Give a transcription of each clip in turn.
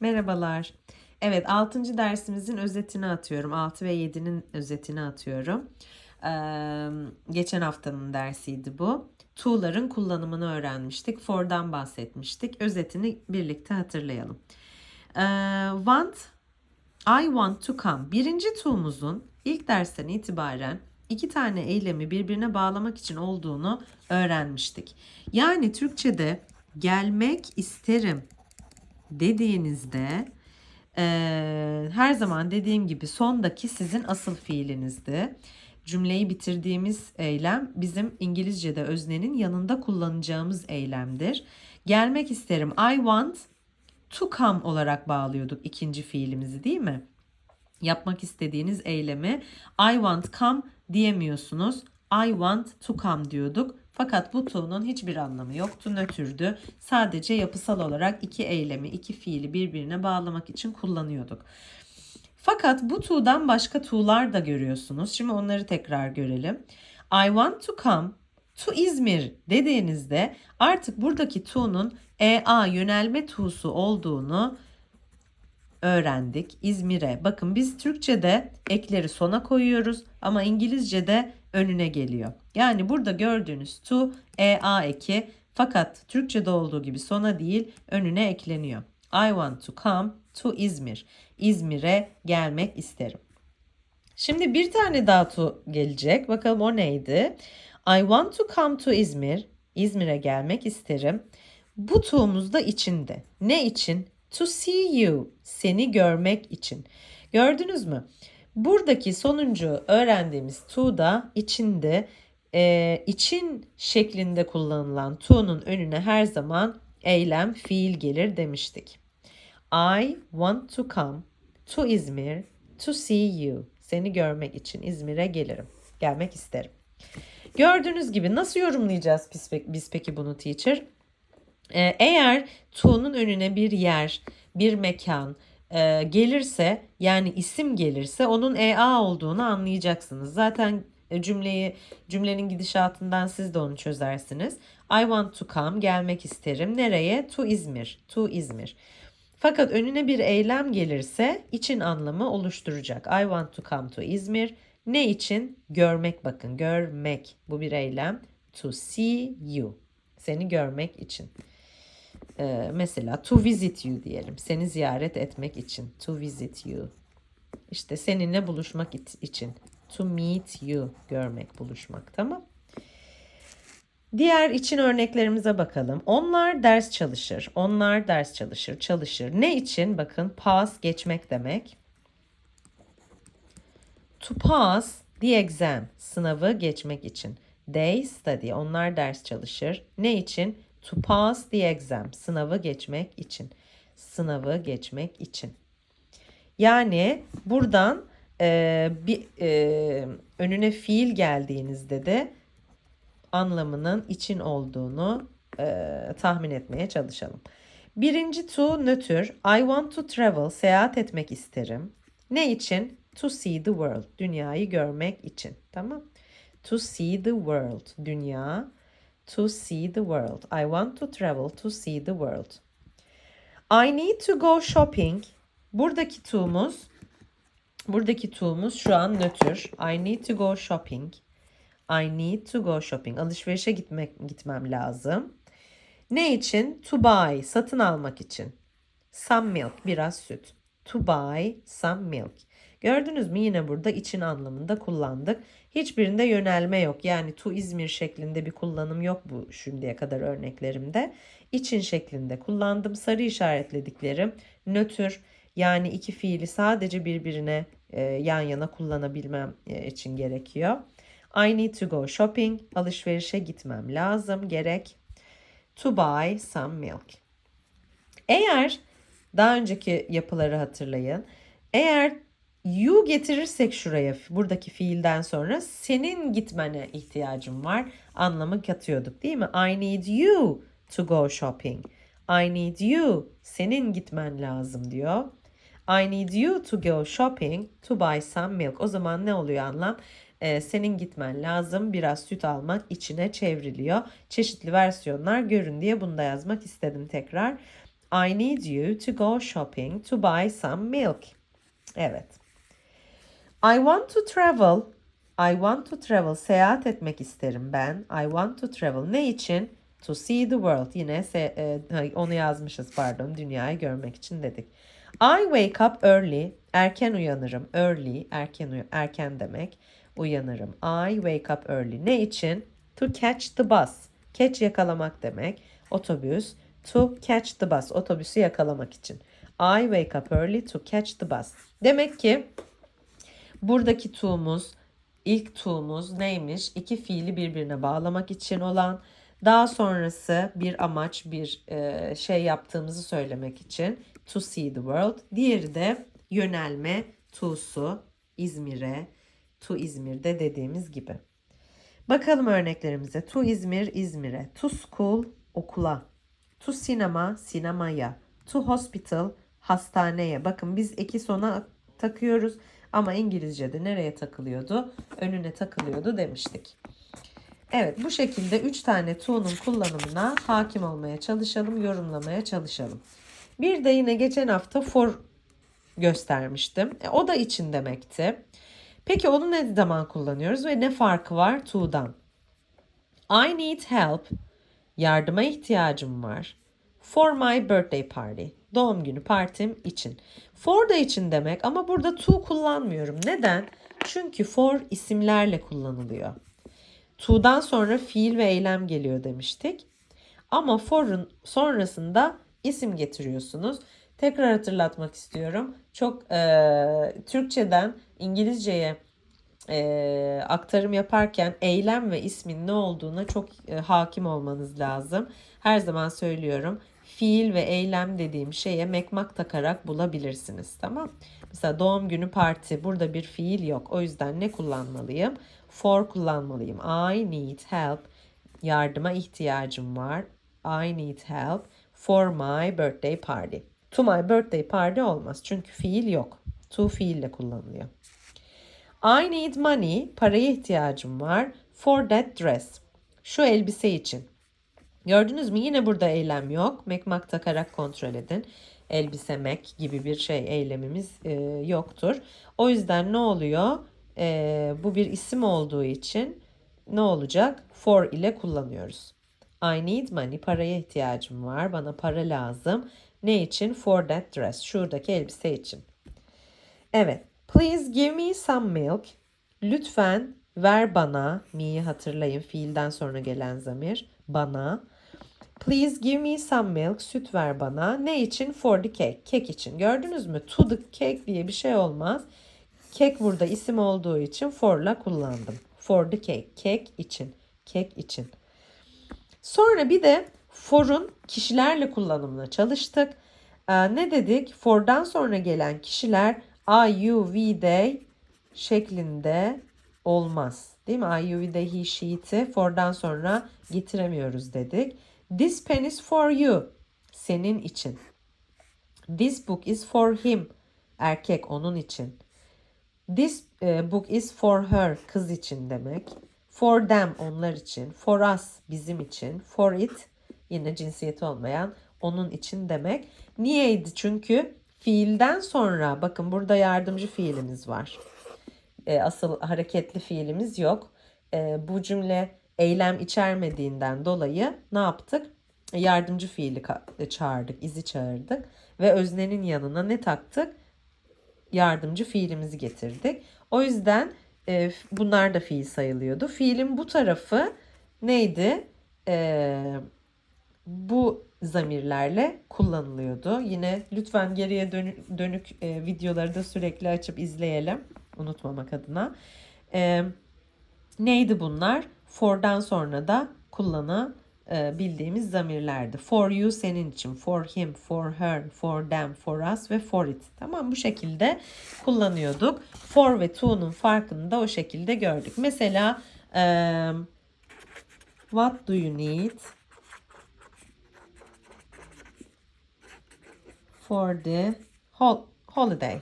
Merhabalar. Evet 6. dersimizin özetini atıyorum. 6 ve 7'nin özetini atıyorum. Ee, geçen haftanın dersiydi bu. To'ların kullanımını öğrenmiştik. For'dan bahsetmiştik. Özetini birlikte hatırlayalım. Ee, want, I want to come. Birinci to'muzun ilk dersten itibaren iki tane eylemi birbirine bağlamak için olduğunu öğrenmiştik. Yani Türkçe'de gelmek isterim dediğinizde eee, her zaman dediğim gibi sondaki sizin asıl fiilinizdi. Cümleyi bitirdiğimiz eylem bizim İngilizce'de öznenin yanında kullanacağımız eylemdir. Gelmek isterim. I want to come olarak bağlıyorduk ikinci fiilimizi değil mi? Yapmak istediğiniz eylemi I want come diyemiyorsunuz. I want to come diyorduk. Fakat bu to'nun hiçbir anlamı yoktu, nötrdü. Sadece yapısal olarak iki eylemi, iki fiili birbirine bağlamak için kullanıyorduk. Fakat bu to'dan başka to'lar da görüyorsunuz. Şimdi onları tekrar görelim. I want to come to İzmir dediğinizde artık buradaki to'nun EA yönelme to'su olduğunu öğrendik. İzmir'e. Bakın biz Türkçe'de ekleri sona koyuyoruz ama İngilizce'de önüne geliyor. Yani burada gördüğünüz to ea eki fakat Türkçe'de olduğu gibi sona değil önüne ekleniyor. I want to come to İzmir. İzmir'e gelmek isterim. Şimdi bir tane daha to gelecek. Bakalım o neydi? I want to come to İzmir. İzmir'e gelmek isterim. Bu to'muz da içinde. Ne için? To see you. Seni görmek için. Gördünüz mü? Buradaki sonuncu öğrendiğimiz to da içinde e, için şeklinde kullanılan to'nun önüne her zaman eylem fiil gelir demiştik. I want to come to İzmir to see you. Seni görmek için İzmir'e gelirim. Gelmek isterim. Gördüğünüz gibi nasıl yorumlayacağız biz, pe- biz peki bunu teacher? Ee, eğer to'nun önüne bir yer, bir mekan e, gelirse yani isim gelirse onun EA olduğunu anlayacaksınız. Zaten e, cümleyi cümlenin gidişatından siz de onu çözersiniz. I want to come gelmek isterim. Nereye? To İzmir. To İzmir. Fakat önüne bir eylem gelirse için anlamı oluşturacak. I want to come to İzmir. Ne için? Görmek bakın. Görmek. Bu bir eylem. To see you. Seni görmek için. Ee, mesela to visit you diyelim. Seni ziyaret etmek için. To visit you. İşte seninle buluşmak için. To meet you. Görmek, buluşmak. Tamam. Diğer için örneklerimize bakalım. Onlar ders çalışır. Onlar ders çalışır. Çalışır. Ne için? Bakın pass geçmek demek. To pass the exam. Sınavı geçmek için. They study. Onlar ders çalışır. Ne için? To pass the exam. Sınavı geçmek için. Sınavı geçmek için. Yani buradan e, bir e, önüne fiil geldiğinizde de anlamının için olduğunu e, tahmin etmeye çalışalım. Birinci to nötr. I want to travel. Seyahat etmek isterim. Ne için? To see the world. Dünyayı görmek için. Tamam. To see the world. Dünya. To see the world. I want to travel to see the world. I need to go shopping. Buradaki to'muz buradaki to'muz şu an nötr. I need to go shopping. I need to go shopping. Alışverişe gitmek gitmem lazım. Ne için? To buy, satın almak için. Some milk, biraz süt. To buy some milk. Gördünüz mü yine burada için anlamında kullandık. Hiçbirinde yönelme yok. Yani to İzmir şeklinde bir kullanım yok bu şimdiye kadar örneklerimde. İçin şeklinde kullandım. Sarı işaretlediklerim nötr yani iki fiili sadece birbirine e, yan yana kullanabilmem e, için gerekiyor. I need to go shopping. Alışverişe gitmem lazım. Gerek. To buy some milk. Eğer daha önceki yapıları hatırlayın. Eğer you getirirsek şuraya buradaki fiilden sonra senin gitmene ihtiyacım var anlamı katıyorduk değil mi? I need you to go shopping. I need you. Senin gitmen lazım diyor. I need you to go shopping to buy some milk. O zaman ne oluyor anlam? Ee, senin gitmen lazım biraz süt almak içine çevriliyor. Çeşitli versiyonlar görün diye bunu da yazmak istedim tekrar. I need you to go shopping to buy some milk. Evet. I want to travel. I want to travel. Seyahat etmek isterim ben. I want to travel. Ne için? To see the world. Yine se- e, onu yazmışız pardon. Dünyayı görmek için dedik. I wake up early. Erken uyanırım. Early. Erken erken demek. Uyanırım. I wake up early. Ne için? To catch the bus. Catch yakalamak demek. Otobüs. To catch the bus. Otobüsü yakalamak için. I wake up early to catch the bus. Demek ki buradaki to'muz, ilk to'muz neymiş? İki fiili birbirine bağlamak için olan, daha sonrası bir amaç, bir e, şey yaptığımızı söylemek için to see the world. Diğeri de yönelme, to'su, İzmir'e, to İzmir'de dediğimiz gibi. Bakalım örneklerimize. To İzmir, İzmir'e. To school, okula. To sinema, sinemaya. To hospital, hastaneye. Bakın biz eki sona takıyoruz ama İngilizce'de nereye takılıyordu? Önüne takılıyordu demiştik. Evet bu şekilde 3 tane to'nun kullanımına hakim olmaya çalışalım, yorumlamaya çalışalım. Bir de yine geçen hafta for göstermiştim. E, o da için demekti. Peki onu ne zaman kullanıyoruz ve ne farkı var to'dan? I need help. Yardıma ihtiyacım var. For my birthday party. Doğum günü partim için. For da için demek ama burada to kullanmıyorum. Neden? Çünkü for isimlerle kullanılıyor. To'dan sonra fiil ve eylem geliyor demiştik. Ama for'un sonrasında isim getiriyorsunuz. Tekrar hatırlatmak istiyorum. Çok e, Türkçeden İngilizceye e, aktarım yaparken eylem ve ismin ne olduğuna çok e, hakim olmanız lazım. Her zaman söylüyorum. Fiil ve eylem dediğim şeye mekmak takarak bulabilirsiniz. Tamam. Mesela doğum günü parti burada bir fiil yok. O yüzden ne kullanmalıyım? For kullanmalıyım. I need help. Yardıma ihtiyacım var. I need help for my birthday party. To my birthday party olmaz. Çünkü fiil yok. To fiille kullanılıyor. I need money. Paraya ihtiyacım var. For that dress. Şu elbise için. Gördünüz mü? Yine burada eylem yok. Mekmak takarak kontrol edin. Elbisemek gibi bir şey eylemimiz e, yoktur. O yüzden ne oluyor? E, bu bir isim olduğu için ne olacak? For ile kullanıyoruz. I need money. Paraya ihtiyacım var. Bana para lazım. Ne için? For that dress. Şuradaki elbise için. Evet. Please give me some milk. Lütfen ver bana. Me'yi hatırlayın. Fiilden sonra gelen zamir. Bana. Please give me some milk. Süt ver bana. Ne için? For the cake. Kek için. Gördünüz mü? To the cake diye bir şey olmaz. Kek burada isim olduğu için for'la kullandım. For the cake. Kek için. Kek için. Sonra bir de for'un kişilerle kullanımına çalıştık. Ee, ne dedik? For'dan sonra gelen kişiler I, you, we, they şeklinde olmaz. Değil mi? I, you, they, he, she, it'i for'dan sonra getiremiyoruz dedik. This pen is for you. Senin için. This book is for him. Erkek onun için. This e, book is for her. Kız için demek. For them onlar için. For us bizim için. For it yine cinsiyeti olmayan onun için demek. Niyeydi? Çünkü fiilden sonra bakın burada yardımcı fiilimiz var. E, asıl hareketli fiilimiz yok. E, bu cümle eylem içermediğinden dolayı ne yaptık? E, Yardımcı fiili ka- çağırdık, izi çağırdık ve öznenin yanına ne taktık? Yardımcı fiilimizi getirdik. O yüzden e, bunlar da fiil sayılıyordu. Fiilin bu tarafı neydi? E, bu zamirlerle kullanılıyordu. Yine lütfen geriye dönük, dönük e, videoları da sürekli açıp izleyelim. Unutmamak adına. E, neydi bunlar? For'dan sonra da kullanabildiğimiz zamirlerdi. For you senin için, for him, for her, for them, for us ve for it. Tamam bu şekilde kullanıyorduk. For ve to'nun farkını da o şekilde gördük. Mesela e, what do you need for the hol- holiday?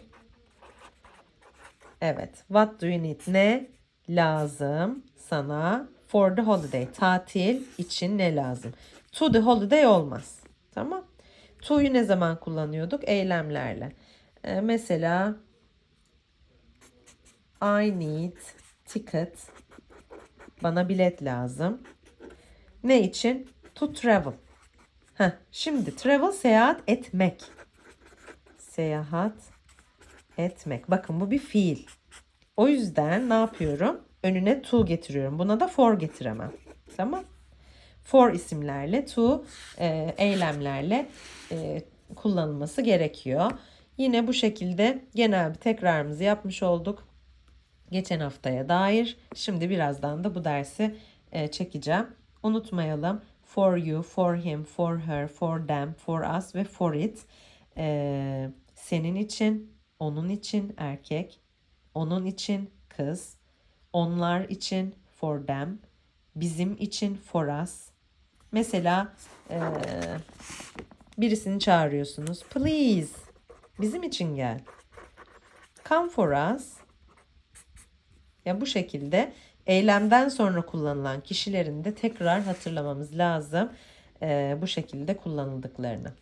Evet. What do you need? Ne lazım sana for the holiday? Tatil için ne lazım? To the holiday olmaz. Tamam. to'yu ne zaman kullanıyorduk? Eylemlerle. Ee, mesela I need ticket. Bana bilet lazım. Ne için? To travel. Heh, şimdi travel seyahat etmek. Seyahat etmek. Bakın bu bir fiil. O yüzden ne yapıyorum? Önüne to getiriyorum. Buna da for getiremem. Tamam. For isimlerle, to e, eylemlerle e, kullanılması gerekiyor. Yine bu şekilde genel bir tekrarımızı yapmış olduk. Geçen haftaya dair. Şimdi birazdan da bu dersi e, çekeceğim. Unutmayalım. For you, for him, for her, for them, for us ve for it. E, senin için, onun için erkek, onun için kız, onlar için for them, bizim için for us. Mesela e, birisini çağırıyorsunuz. Please, bizim için gel. Come for us. Ya bu şekilde eylemden sonra kullanılan kişilerin de tekrar hatırlamamız lazım. e, bu şekilde kullanıldıklarını.